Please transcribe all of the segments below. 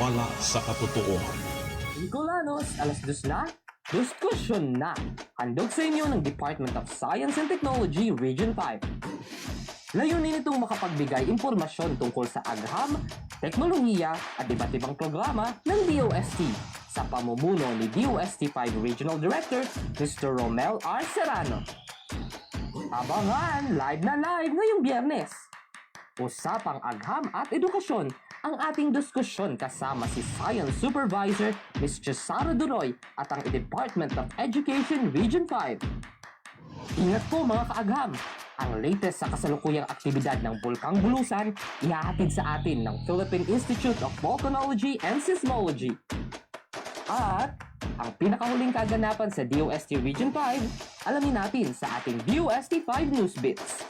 Wala sa katotohanan. Nicolanos, alas dos na? Diskusyon na! Handog sa inyo ng Department of Science and Technology Region 5. Layunin itong makapagbigay impormasyon tungkol sa agham, teknolohiya at iba't ibang programa ng DOST sa pamumuno ni DOST 5 Regional Director Mr. Romel R. Serrano. Abangan live na live ngayong biyernes. Usapang agham at edukasyon ang ating diskusyon kasama si Science Supervisor Ms. Cesaro Duroy at ang Department of Education Region 5. Ingat po mga kaagham! Ang latest sa kasalukuyang aktibidad ng Bulkang Bulusan ihahatid sa atin ng Philippine Institute of Volcanology and Seismology. At ang pinakahuling kaganapan sa DOST Region 5, alamin natin sa ating DOST 5 News Bits.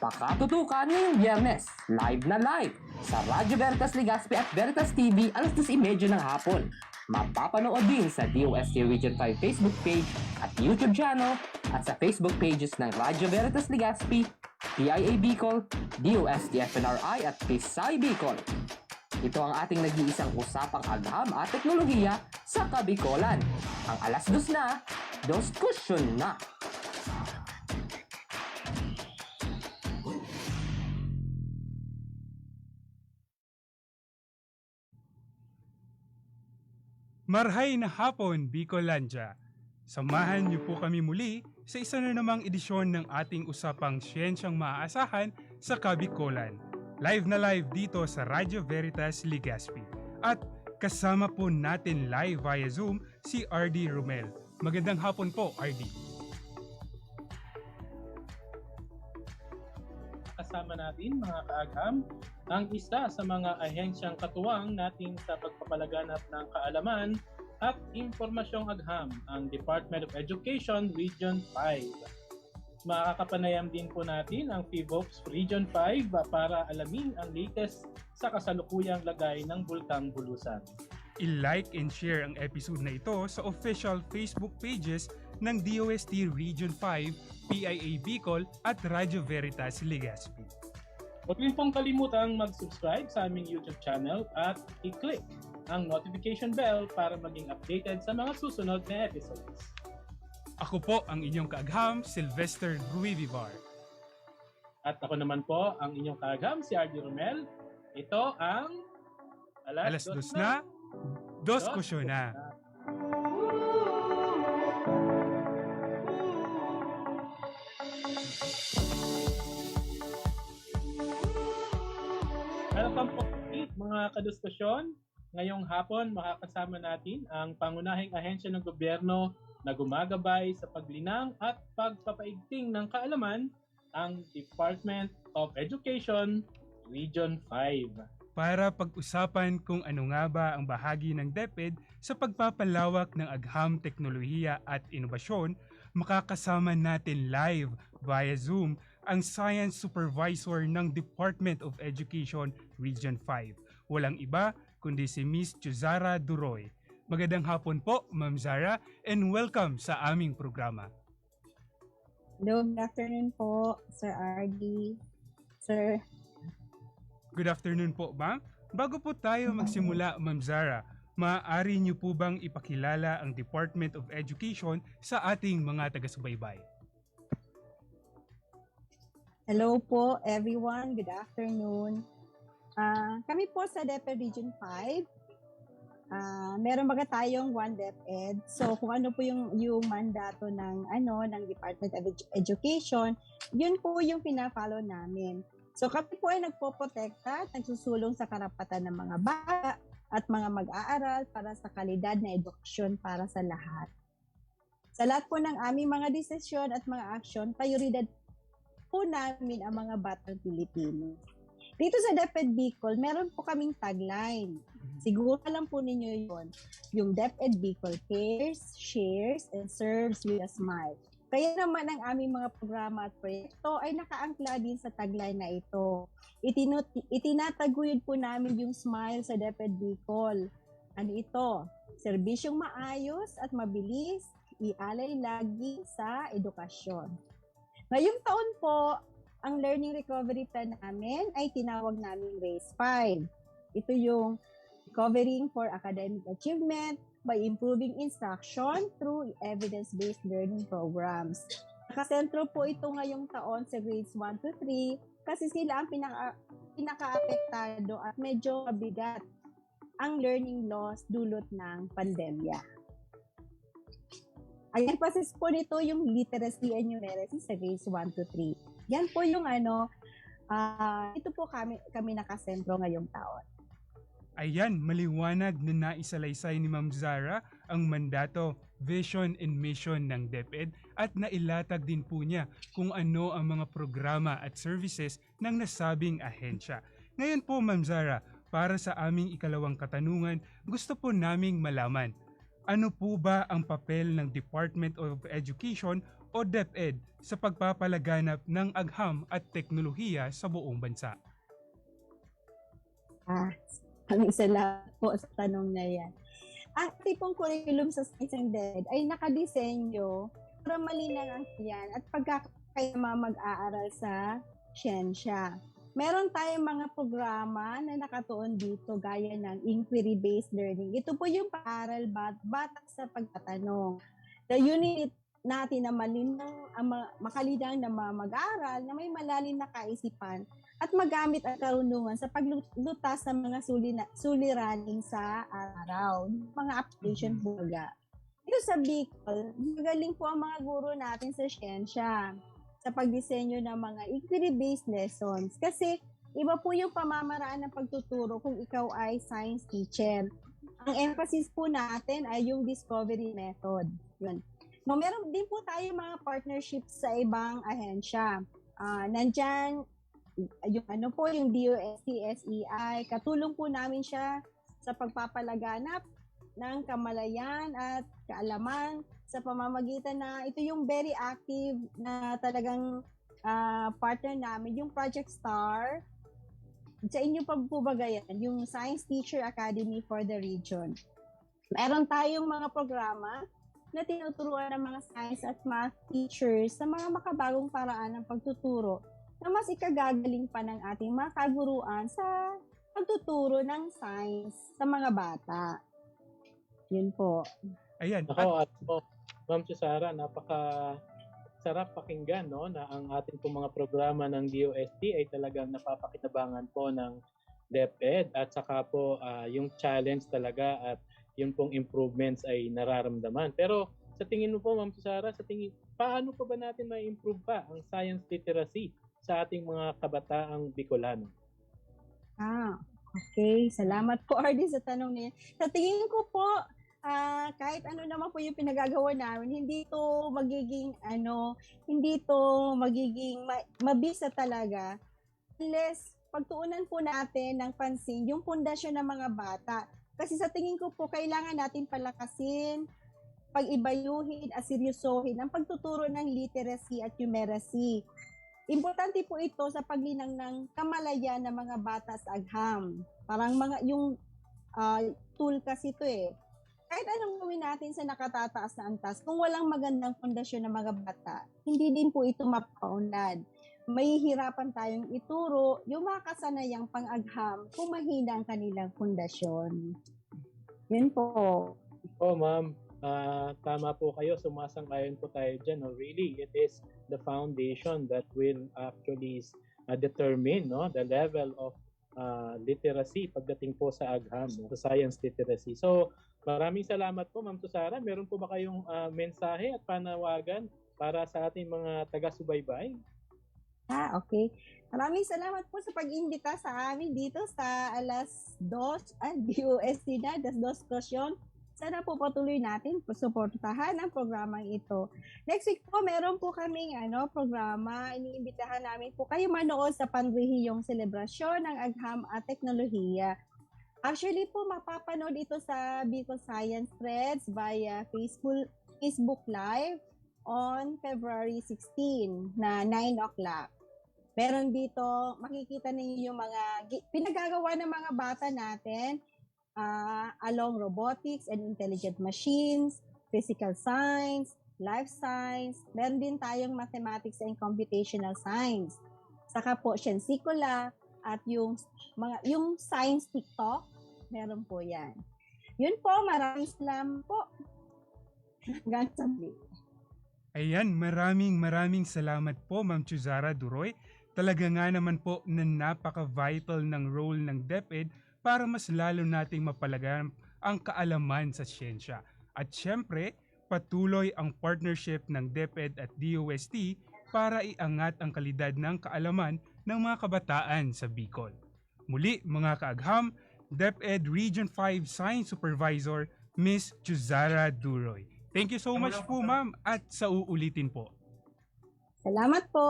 Pakatutukan ngayong biyernes, live na live, sa Radyo Veritas Legazpi at Veritas TV alas 10.30 ng hapon. Mapapanood din sa DOST Region 5 Facebook page at YouTube channel at sa Facebook pages ng Radyo Veritas Legazpi, PIA Bicol, DOST FNRI at PISAI Bicol. Ito ang ating nag-iisang usapang agham at teknolohiya sa Kabikolan. Ang alas dos na, diskusyon na! Marhay na hapon, Bicolandia! Samahan niyo po kami muli sa isa na namang edisyon ng ating usapang siyensyang maaasahan sa Kabikolan. Live na live dito sa Radyo Veritas Legazpi. At kasama po natin live via Zoom si RD Romel. Magandang hapon po, RD. Kasama natin mga kaagam ang isa sa mga ahensyang katuwang natin sa pagpapalaganap ng kaalaman at impormasyong agham, ang Department of Education Region 5. Makakapanayam din po natin ang PVOPS Region 5 para alamin ang latest sa kasalukuyang lagay ng Bulkang Bulusan. I-like and share ang episode na ito sa official Facebook pages ng DOST Region 5, PIA Bicol at Radyo Veritas Legazpi. Huwag rin pong kalimutang mag-subscribe sa aming YouTube channel at i-click ang notification bell para maging updated sa mga susunod na episodes. Ako po ang inyong kaagham, Sylvester Ruivivar. At ako naman po ang inyong kagam, si RD Romel. Ito ang Alas dos na, dos kusyo na. Welcome mga kadiskusyon. Ngayong hapon makakasama natin ang pangunahing ahensya ng gobyerno na gumagabay sa paglinang at pagpapaigting ng kaalaman, ang Department of Education Region 5. Para pag-usapan kung ano nga ba ang bahagi ng DepEd sa pagpapalawak ng agham teknolohiya at inobasyon, makakasama natin live via Zoom ang Science Supervisor ng Department of Education Region 5. Walang iba kundi si Miss Chuzara Duroy. Magandang hapon po, Ma'am Zara, and welcome sa aming programa. Hello, good afternoon po, Sir RD. Sir, Good afternoon po, ma'am. Bago po tayo magsimula, Ma'am Zara, maaari niyo po bang ipakilala ang Department of Education sa ating mga taga-subaybay? hello po everyone, good afternoon. Ah, kami po sa DepEd Region 5. Ah, meron baga tayong one DepEd. So kung ano po yung yung mandato ng ano ng Department of Edu- Education, yun po yung pina-follow namin. So kami po ay nagpoprotekta nagsusulong sa karapatan ng mga bata at mga mag-aaral para sa kalidad na edukasyon para sa lahat. Sa lahat po ng aming mga desisyon at mga aksyon, prioridad po namin ang mga batang Pilipino. Dito sa DepEd Bicol, meron po kaming tagline. Siguro alam po ninyo yon Yung DepEd Bicol cares, shares, and serves with a smile. Kaya naman ang aming mga programa at proyekto ay nakaangkla din sa tagline na ito. Itinut itinataguyod po namin yung smile sa DepEd Bicol. Ano ito? Serbisyong maayos at mabilis, ialay lagi sa edukasyon. Ngayong taon po, ang learning recovery plan namin ay tinawag naming RACE 5. Ito yung covering for academic achievement by improving instruction through evidence-based learning programs. Nakasentro po ito ngayong taon sa grades 1 to 3 kasi sila ang pinaka, pinaka-apektado at medyo mabigat ang learning loss dulot ng pandemya. Ang emphasis po nito yung literacy and numeracy sa grades 1 to 3. Yan po yung ano, ah ito po kami, kami nakasentro ngayong taon. Ayan, maliwanag na naisalaysay ni Ma'am Zara ang mandato, vision and mission ng DepEd at nailatag din po niya kung ano ang mga programa at services ng nasabing ahensya. Ngayon po Ma'am Zara, para sa aming ikalawang katanungan, gusto po naming malaman, ano po ba ang papel ng Department of Education o DepEd sa pagpapalaganap ng agham at teknolohiya sa buong bansa? Ah, maraming salamat po sa tanong na yan. Ang tipong curriculum sa Science and Dead ay nakadesenyo para malinang ang yan at pagkakaya mag-aaral sa siyensya. Meron tayong mga programa na nakatuon dito gaya ng inquiry-based learning. Ito po yung paaral bat batak sa pagtatanong. The unit natin na malinang, ang ma- makalinang na ma- mag-aaral na may malalim na kaisipan at magamit ang karunungan sa paglutas ng mga sulina, suliranin sa araw, mga application buga. Dito sa Bicol, magaling po ang mga guro natin sa siyensya sa pagdisenyo ng mga inquiry-based lessons. Kasi iba po yung pamamaraan ng pagtuturo kung ikaw ay science teacher. Ang emphasis po natin ay yung discovery method. Yun. No, meron din po tayo mga partnerships sa ibang ahensya. Ah, nandyan yung ano po, yung DOST, SEI, katulong po namin siya sa pagpapalaganap ng kamalayan at kaalaman sa pamamagitan na ito yung very active na talagang ah, partner namin, yung Project STAR. Sa inyo pa po ba yan? Yung Science Teacher Academy for the region. Meron tayong mga programa na tinuturuan ng mga science at math teachers sa mga makabagong paraan ng pagtuturo na mas ikagagaling pa ng ating mga kaguruan sa pagtuturo ng science sa mga bata. Yun po. Ayan, Ako at po, Ma'am Chusara, napaka sarap pakinggan no na ang ating pong mga programa ng DOST ay talagang napapakinabangan po ng DepEd at saka po ah, yung challenge talaga at yung pong improvements ay nararamdaman. Pero sa tingin mo po Ma'am Chusara, sa tingin paano pa ba natin ma-improve pa ang science literacy sa ating mga kabataang Bicolano? Ah, okay. Salamat po, Ardy, sa tanong niya. Sa tingin ko po, ah, kahit ano naman po yung pinagagawa namin, hindi to magiging, ano, hindi to magiging ma- mabisa talaga unless pagtuunan po natin ng pansin yung pundasyon ng mga bata. Kasi sa tingin ko po, kailangan natin palakasin, pag-ibayuhin, aseryosohin ang pagtuturo ng literacy at numeracy. Importante po ito sa paglinang ng kamalayan ng mga bata sa agham. Parang mga yung ah, tool kasi ito eh. Kahit anong gawin natin sa nakatataas na antas, kung walang magandang pundasyon ng mga bata, hindi din po ito mapaunlad. May hirapan tayong ituro yung mga kasanayang pang-agham kung mahina ang kanilang pundasyon. Yun po. Oh, ma'am, ah, tama po kayo. Sumasang-ayon po tayo dyan. No? Really, it is the foundation that will actually ah, determine no, the level of ah, literacy pagdating po sa agham, no, sa science literacy. So, maraming salamat po, Ma'am Susara. Meron po ba kayong ah, mensahe at panawagan para sa ating mga taga-subaybay? Ah, okay. Maraming salamat po sa pag-imbita sa amin dito sa alas 2, ah, DOST na, das dos question. Sana po patuloy natin suportahan ang programang ito. Next week po, meron po kaming ano, programa. Iniimbitahan namin po kayo manood sa panrehiyong selebrasyon ng agham at teknolohiya. Actually po, mapapanood ito sa Bicol Science Threads via Facebook, Facebook Live on February 16 na 9 o'clock. Meron dito, makikita ninyo yung mga pinagagawa ng mga bata natin ah, along robotics and intelligent machines, physical science, life science, meron din tayong mathematics and computational science. Saka po, sciensikula at yung mga yung science TikTok Meron po yan. Yun po, maraming salamat po. Hanggang sa muli. Ayan, maraming maraming salamat po Ma'am Chuzara Duroy. Talaga nga naman po na napaka-vital ng role ng DepEd para mas lalo nating mapalagan ang kaalaman sa siyensya. At syempre, patuloy ang partnership ng DepEd at DOST para iangat ang kalidad ng kaalaman ng mga kabataan sa Bicol. Muli mga kaagham, DepEd Region 5 Science Supervisor, Miss Chuzara Duroy. Thank you so much po ma'am at sa uulitin po. Salamat po.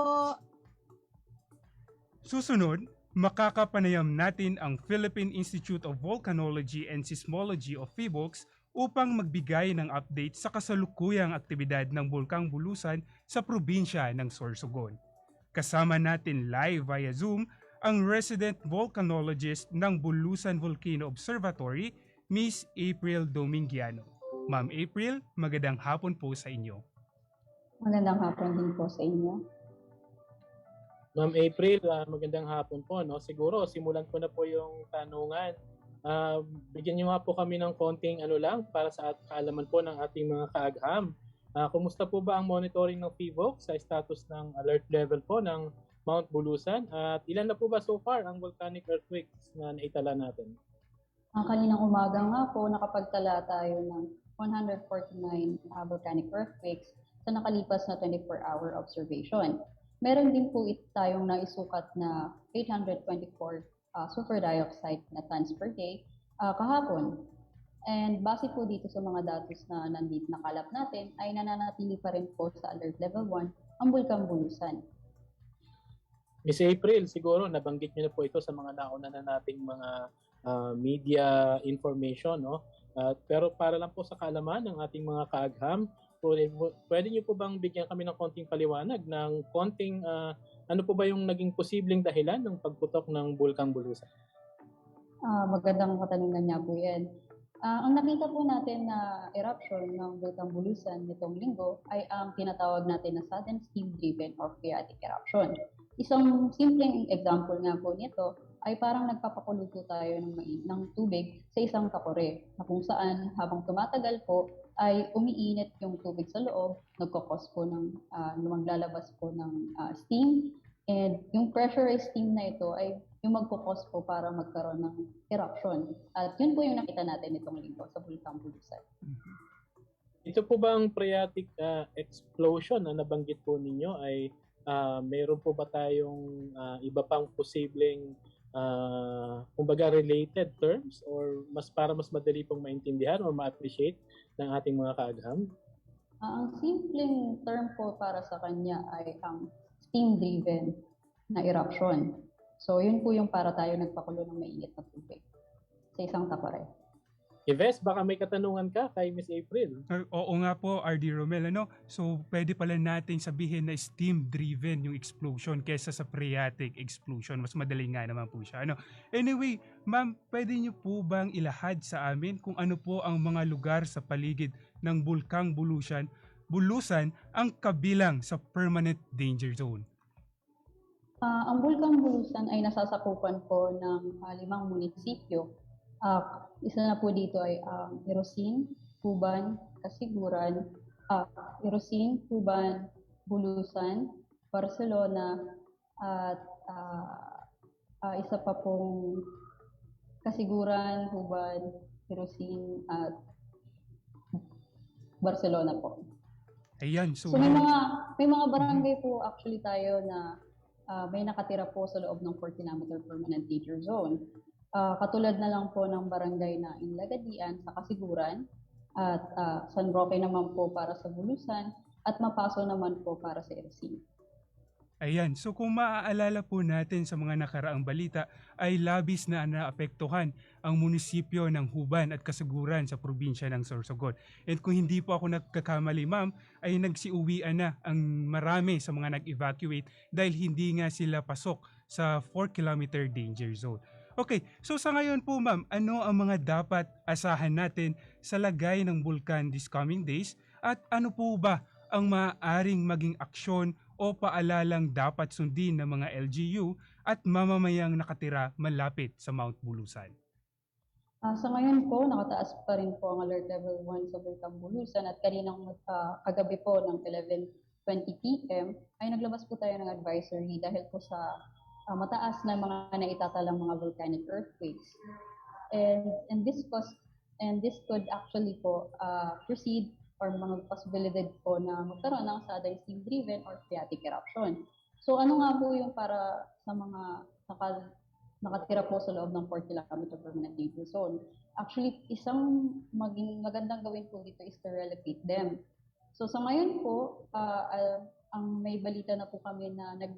Susunod, makakapanayam natin ang Philippine Institute of Volcanology and Seismology of PHIVOLCS upang magbigay ng update sa kasalukuyang aktibidad ng Bulkang Bulusan sa probinsya ng Sorsogon. Kasama natin live via Zoom ang resident volcanologist ng Bulusan Volcano Observatory, Miss April Domingiano. Ma'am April, magandang hapon po sa inyo. Magandang hapon din po sa inyo. Ma'am April, ah, magandang hapon po. No? Siguro, simulan ko na po yung tanungan. Ah, bigyan niyo nga po kami ng konting ano lang para sa at- kaalaman po ng ating mga kaagham. Ah, kumusta po ba ang monitoring ng PVOC sa status ng alert level po ng Mount Bulusan? At ilan na po ba so far ang volcanic earthquakes na naitala natin? Ang kaninang umaga nga po, nakapagtala tayo ng 149 uh, volcanic earthquakes sa nakalipas na 24-hour observation. Meron din po it tayong naisukat na 824 uh, sulfur dioxide na tons per day uh, kahapon. And base po dito sa mga datos na nandito nakalap natin, ay nananatili pa rin po sa alert level 1 ang Bulkang Bulusan. Miss April, siguro nabanggit niyo na po ito sa mga nauna na nating mga ah, media information, no? At pero para lang po sa kaalaman ng ating mga kaagham, pwede, niyo po bang bigyan kami ng konting paliwanag ng konting ah, ano po ba yung naging posibleng dahilan ng pagputok ng Bulkang Bulusan? Ah, magandang katanungan niya po yan. Ah, ang nakita po natin na eruption ng Bulkang Bulusan nitong linggo ay ang tinatawag natin na sudden steam-driven or phreatic eruption. Isang simpleng example nga po nito ay parang nagpapakulo po tayo ng, ng tubig sa isang kapore na kung saan habang tumatagal po ay umiinit yung tubig sa loob, nagkakos po ng, uh, maglalabas po ng ah, steam, and yung pressurized steam na ito ay yung magkukos po para magkaroon ng eruption. At yun po yung nakita natin itong linggo sa Bulkang Bulusan. Ito po bang phreatic ah, explosion na nabanggit po ninyo ay ah, mayroon po ba tayong ah, iba pang posibleng ah, kumbaga related terms or mas para mas madali pong maintindihan or ma-appreciate ng ating mga kaagham? Ah, ang simpleng term po para sa kanya ay ang steam-driven na eruption. So yun po yung para tayo nagpakulo ng mainit na tubig sa isang kapare. Ives, baka may katanungan ka kay Miss April. Uh, Oo nga po, RD Romel, ano? So, pwede pala nating sabihin na steam-driven yung explosion kesa sa phreatic explosion. Mas madali nga naman po siya, ano? Anyway, ma'am, pwede niyo po bang ilahad sa amin kung ano po ang mga lugar sa paligid ng Bulkang Bulusan, Bulusan ang kabilang sa permanent danger zone? Ah, ang Bulkang Bulusan ay nasasakupan po ng ah, limang munisipyo. Ah, isa na po dito ay ang Irosin, Cuban, Kasiguran, ah, Irosin, Cuban, Bulusan, Barcelona, at ah, ah, isa pa pong Kasiguran, Cuban, Irosin, at Barcelona po. Ayan, so, So may mga may mga barangay po actually tayo na ah, may nakatira po sa loob ng 40 kilometer permanent danger zone. Ah, katulad na lang po ng barangay na Inlagadian sa Kasiguran at ah, San Roque naman po para sa Bulusan at Mapaso naman po para sa Ersin. Ayan, so kung maaalala po natin sa mga nakaraang balita ay labis na naapektuhan ang munisipyo ng Huban at Kasiguran sa probinsya ng Sorsogon. And kung hindi po ako nagkakamali ma'am, ay nagsiuwian na ang marami sa mga nag-evacuate dahil hindi nga sila pasok sa 4 kilometer danger zone. Okay, so sa ngayon po ma'am, ano ang mga dapat asahan natin sa lagay ng bulkan this coming days at ano po ba ang maaaring maging aksyon o paalalang dapat sundin ng mga LGU at mamamayang nakatira malapit sa Mount Bulusan. Ah, sa ngayon po, nakataas pa rin po ang alert level 1 sa Bulkang Bulusan at kaninang ah, kagabi po ng 11.20 p.m. ay naglabas po tayo ng advisory dahil po sa ah, mataas na mga naitatalang mga volcanic earthquakes. And, and this cause, and this could actually po ah, proceed or mga possibility po na magkaroon ng sudden steam-driven or phreatic eruption. So ano nga po yung para sa mga naka, nakatira po sa loob ng 4 kilometer permanent danger zone? Actually, isang maging magandang gawin po dito is to relocate them. So sa ngayon po, ah, ah, ang may balita na po kami na nag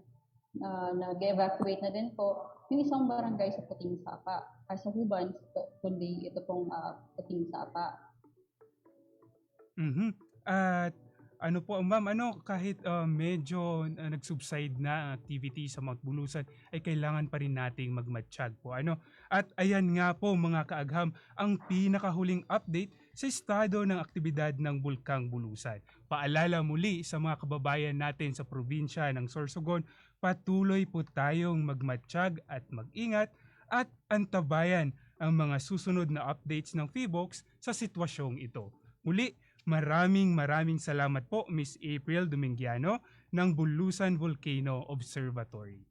ah, nag-evacuate na din po yung isang barangay sa Puting Sapa, ay sa Huban, kundi ito pong ah, Puting Sapa. Mhm. At ano po, ma'am, ano, kahit uh, medyo uh, nag-subside na activity sa Mount Bulusan, ay kailangan pa rin nating magmatsyag po. Ano? At ayan nga po mga kaagham, ang pinakahuling update sa estado ng aktibidad ng Bulkang Bulusan. Paalala muli sa mga kababayan natin sa probinsya ng Sorsogon, patuloy po tayong magmatsyag at mag-ingat at antabayan ang mga susunod na updates ng PHIVOX sa sitwasyong ito. Muli, Maraming maraming salamat po Miss April Domingiano ng Bulusan Volcano Observatory.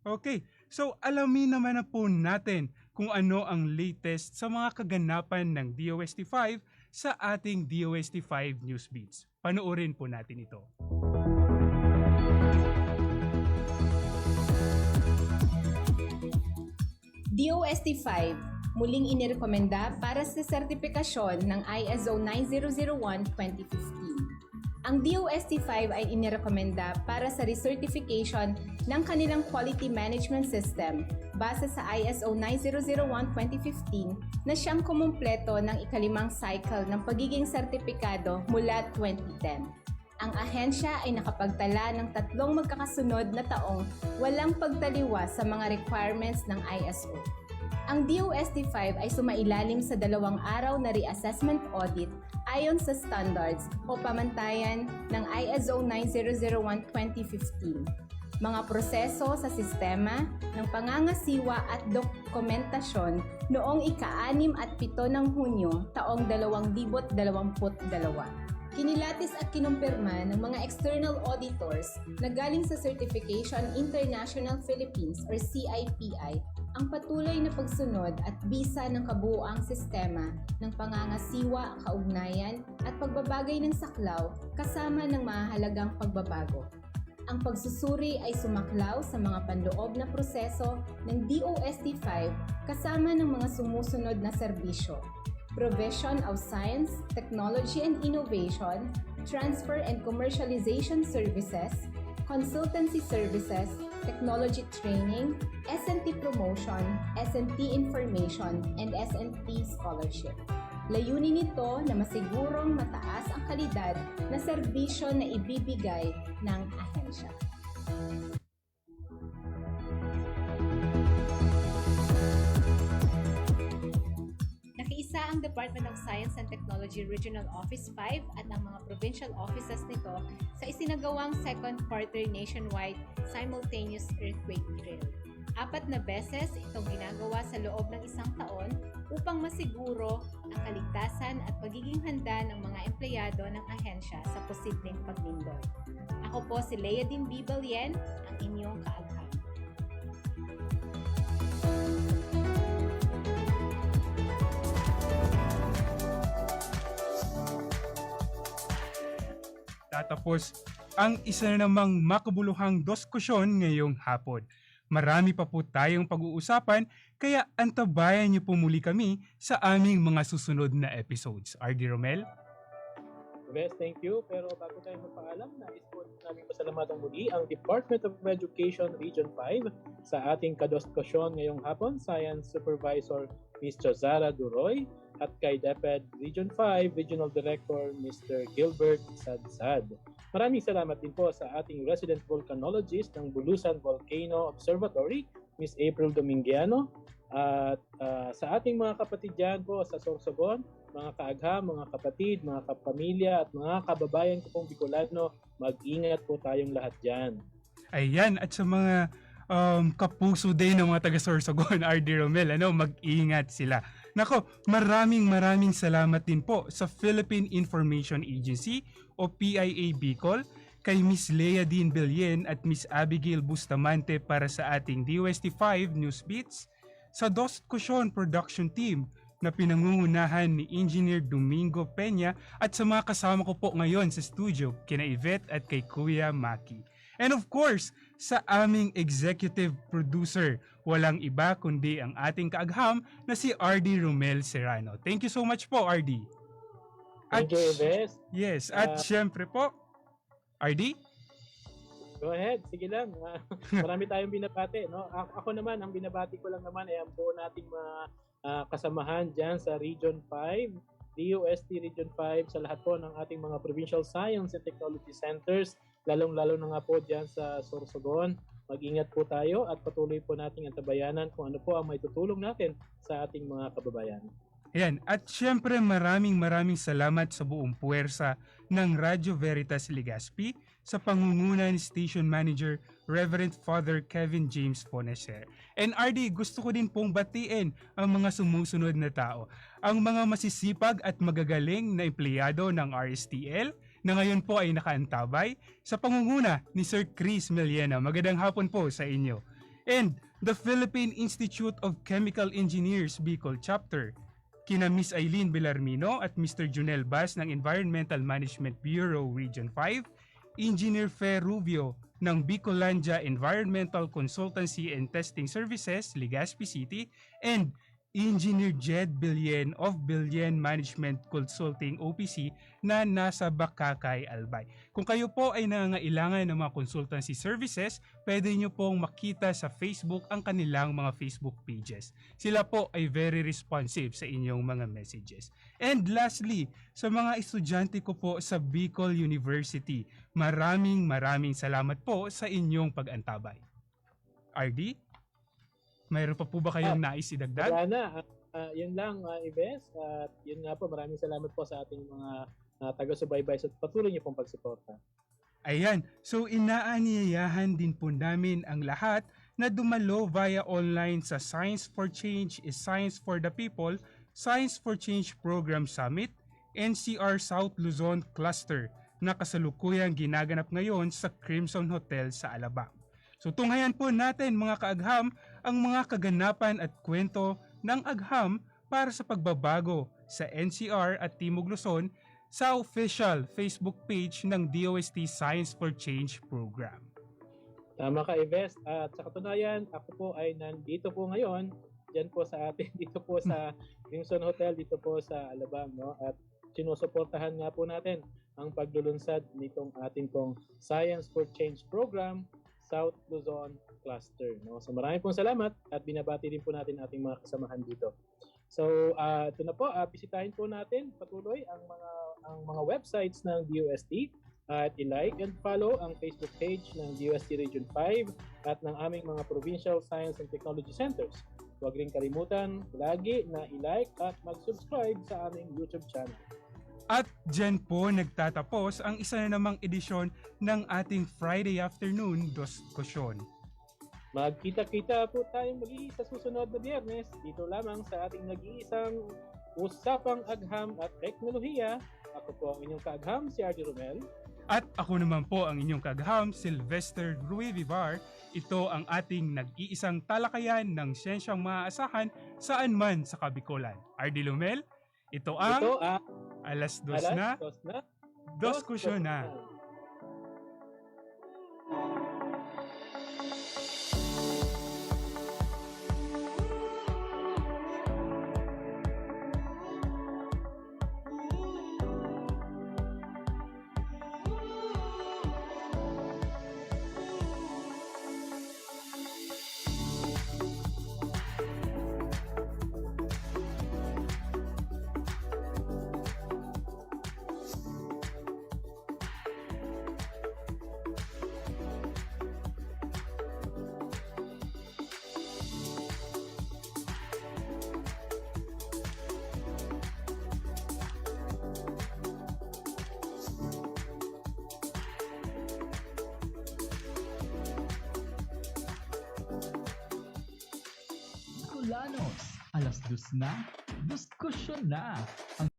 Okay, so alamin naman na po natin kung ano ang latest sa mga kaganapan ng DOST5 sa ating DOST5 News Beats. Panoorin po natin ito. DOST-5 muling inirekomenda para sa sertipikasyon ng ISO 9001-2015. Ang DOST-5 ay inirekomenda para sa recertification ng kanilang quality management system base sa ISO 9001-2015 na siyang kumumpleto ng ikalimang cycle ng pagiging sertipikado mula 2010 ang ahensya ay nakapagtala ng tatlong magkakasunod na taong walang pagtaliwas sa mga requirements ng ISO. Ang DOST-5 ay sumailalim sa dalawang araw na reassessment audit ayon sa standards o pamantayan ng ISO 9001-2015. Mga proseso sa sistema ng pangangasiwa at dokumentasyon noong ika-6 at 7 ng Hunyo taong 2022. Kinilatis at kinumpirma ng mga external auditors na galing sa Certification International Philippines or CIPI ang patuloy na pagsunod at bisa ng kabuuang sistema ng pangangasiwa, kaugnayan at pagbabagay ng saklaw kasama ng mahalagang pagbabago. Ang pagsusuri ay sumaklaw sa mga panloob na proseso ng DOST-5 kasama ng mga sumusunod na serbisyo provision of science, technology and innovation, transfer and commercialization services, consultancy services, technology training, S&T promotion, S&T information, and S&T scholarship. Layunin nito na masigurong mataas ang kalidad na serbisyo na ibibigay ng ahensya. Ang Department of Science and Technology Regional Office 5 at ang mga provincial offices nito sa isinagawang second quarter nationwide simultaneous earthquake drill. Apat na beses itong ginagawa sa loob ng isang taon upang masiguro ang kaligtasan at pagiging handa ng mga empleyado ng ahensya sa posibleng paglindol. Ako po si Lea Din Bibalien, ang inyong kaagham. Tatapos ang isa na namang makabuluhang diskusyon ngayong hapon. Marami pa po tayong pag-uusapan kaya antabayan niyo po muli kami sa aming mga susunod na episodes. RD Romel? Best, thank you. Pero bago tayo magpaalam, nais po namin pasalamatan muli ang Department of Education Region 5 sa ating kadoskasyon ngayong hapon, Science Supervisor Ms. Chazara Duroy at kay DepEd Region 5 Regional Director Mr. Gilbert Sadsad. Maraming salamat din po sa ating resident volcanologist ng Bulusan Volcano Observatory, Ms. April Domingiano, at ah, sa ating mga kapatid dyan po sa Sorsogon, mga kaagha, mga kapatid, mga kapamilya at mga kababayan ko pong Bicolano, mag-ingat po tayong lahat dyan. Ayan, at sa mga um, kapuso din ng mga taga Sorsogon, RD Romel, ano, mag-ingat sila. Nako, maraming maraming salamat din po sa Philippine Information Agency o PIA Bicol, kay Miss Lea Dean Belien at Miss Abigail Bustamante para sa ating DOST5 News Beats, sa Dos Cushion Production Team na pinangungunahan ni Engineer Domingo Peña at sa mga kasama ko po ngayon sa studio, kina Yvette at kay Kuya Maki. And of course, sa aming executive producer, walang iba kundi ang ating kaagham na si RD Romel Serrano. Thank you so much po, RD. Thank you, Eves. Yes, at Ah. syempre po, RD? Go ahead, sige lang. Ah, marami tayong binabati. No? A- Ako naman, ang binabati ko lang naman ay ang buo nating mga ah, kasamahan dyan sa Region 5, DOST Region 5, sa lahat po ng ating mga Provincial Science and Technology Centers, lalong-lalo na nga po dyan sa Sorsogon. Mag-ingat po tayo at patuloy po nating antabayanan kung ano po ang may tutulong natin sa ating mga kababayan. Ayan, at syempre maraming maraming salamat sa buong puwersa ng Radyo Veritas Legazpi sa pangunguna ni Station Manager Reverend Father Kevin James Foneser. And RD, gusto ko din pong batiin ang mga sumusunod na tao. Ang mga masisipag at magagaling na empleyado ng RSTL na ngayon po ay nakaantabay sa pangunguna ni Sir Chris Meliena. Magandang hapon po sa inyo. And the Philippine Institute of Chemical Engineers Bicol Chapter kina Miss Eileen Belarmino at Mr. Junel Bas ng Environmental Management Bureau Region 5, Engineer Fe Rubio ng Bicolandia Environmental Consultancy and Testing Services, Legazpi City, and Engineer Jed Bilyen of Bilyen Management Consulting OPC na nasa Bakakay, Albay. Kung kayo po ay nangangailangan ng mga consultancy services, pwede nyo pong makita sa Facebook ang kanilang mga Facebook pages. Sila po ay very responsive sa inyong mga messages. And lastly, sa mga estudyante ko po sa Bicol University, maraming maraming salamat po sa inyong pag-antabay. RD, mayroon pa po ba kayong nais idagdag? Wala na. Ah, yun lang, uh, Ives. At yun nga po, maraming salamat po sa ating mga ah, taga-subaybay sa patuloy niyo pong pagsuporta. Ayan, so inaanyayahan din po namin ang lahat na dumalo via online sa Science for Change is Science for the People, Science for Change Program Summit, NCR South Luzon Cluster na kasalukuyang ginaganap ngayon sa Crimson Hotel sa Alabang. So tunghayan po natin mga kaagham ang mga kaganapan at kwento ng agham para sa pagbabago sa NCR at Timog Luzon sa official Facebook page ng DOST Science for Change program. Tama ka, Ives. At sa katunayan, ako po ay nandito po ngayon, dyan po sa atin, dito po sa Crimson Hotel, dito po sa Alabang, no? At sinusuportahan nga po natin ang paglulunsad nitong ating pong Science for Change program, South Luzon Cluster. No? So maraming pong salamat at binabati din po natin ating mga kasamahan dito. So ah, ito na po, uh, bisitahin po natin patuloy ang mga ang mga websites ng DOST at i-like and follow ang Facebook page ng DOST Region 5 at ng aming mga Provincial Science and Technology Centers. Huwag rin kalimutan lagi na i-like at mag-subscribe sa aming YouTube channel. At dyan po nagtatapos ang isa na namang edisyon ng ating Friday afternoon diskusyon. Magkita-kita po tayong muli sa susunod na biyernes dito lamang sa ating nag-iisang Usapang Agham at Teknolohiya. Ako po ang inyong kaagham, si RD Romel. At ako naman po ang inyong kagham, Sylvester Rui Vivar. Ito ang ating nag-iisang talakayan ng siyensyang maaasahan saan man sa Kabikolan. Ardi Lumel, ito ang Ito ang alas dos alas na, dos na dos kusyon na. Colanos, alas dos na, diskusyon na. Ang